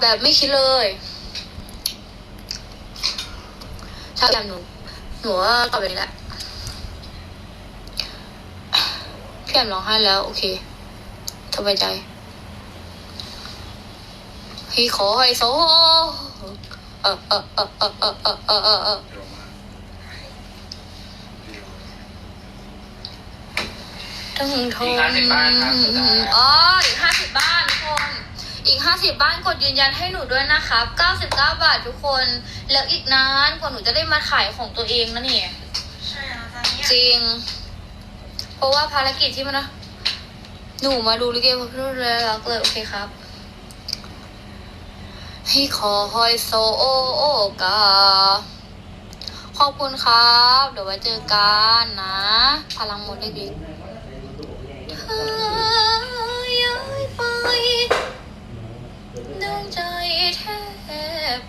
แบบไม่คิดเลยชอบแบบหนูหนูว่าตอบแบบนี้แหละพี่แอมร้องไห้แล้ว โอเคสบายใจพี่ขอให้โซเออเออเออเออเออเออเออเออเออต้องทอีกนอ๋ออีกห้าสิบบ้านทุกค อีกห้าสิบบ้านกดยืนยันให้หนูด้วยนะครับเก้าสิบเก้าบาททุกคน แล้วอีกนานกว่าหนูจะได้มาขายของตัวเองนะนี่ใช่นะตอนนี้จริง เพราะว่าภารกิจที่มันนะหนูมาดูลิเกเพราะพี่นุ่นเลยรักเลยโอเคครับ ให้ขอหอยโซโอกาขอบคุณครับ เดี๋ยวไว้เจอกันนะ พลังหมดเลยดิ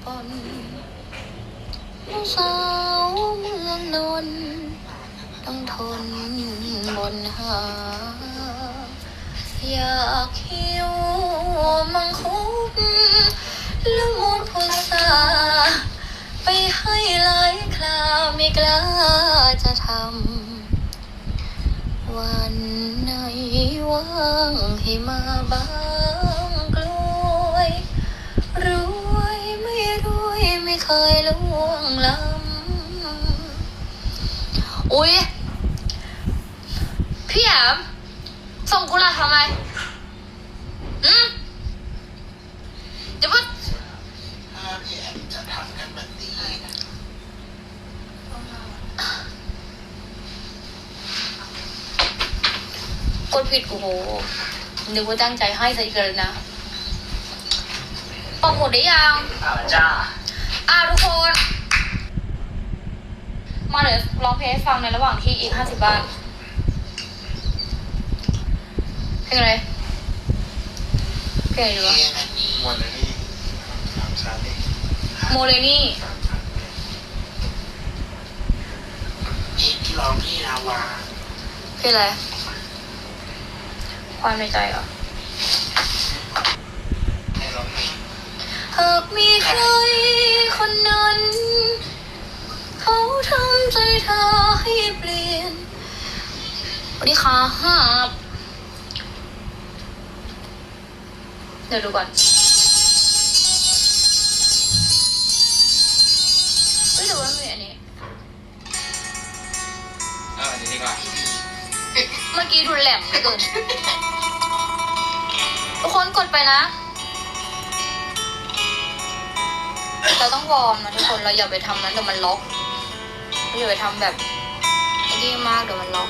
ปนผู้สาวเมืองนนท์ต้องทนบนหา อยากหิวมังคุดละมุนพุทราไปให้หลายคราวไม่กล้าจะทำ วันไหนว่างให้มาบ้าง เคยล่วงล้ำอุ๊ย พี่แอมส่งกุหลาบทำไมอืมเดี๋ยวพูดถ้าพี่แอมจะทำกันแบบนี้กดผิดโอ้โหนึกว่าตั้งใจให้ซะอีกเลยนะปักหมดได้ยังอ่าจ้า อะทุกคน มาเดี๋ยวร้องเพลงให้ฟังในระหว่างที่อีกห้าสิบบ้านเพลงอะไรเพลงอะไรดีวะมวนเลยนี่สามชั้นนี่โมเลนี่สามชั้นเนี่ยเพลงที่ร้องที่นาวาเพลงอะไรความในใจเหรอ ทำใจเธอให้เปลี่ยนสวัสดีครับเดี๋ยวดูก่อนเฮ้ยแต่ว่าไม่มีอันนี้ เอออันนี้ดีกว่าเมื่อกี้ดูแหลมเหลือเกินทุกคนกดไปนะ เราต้องวอร์มนะทุกคน เราอย่าไปทำนั้นเดี๋ยวมันล็อกเรา อย่าไปทำแบบไอ้นี่มากเดี๋ยวมันล็อก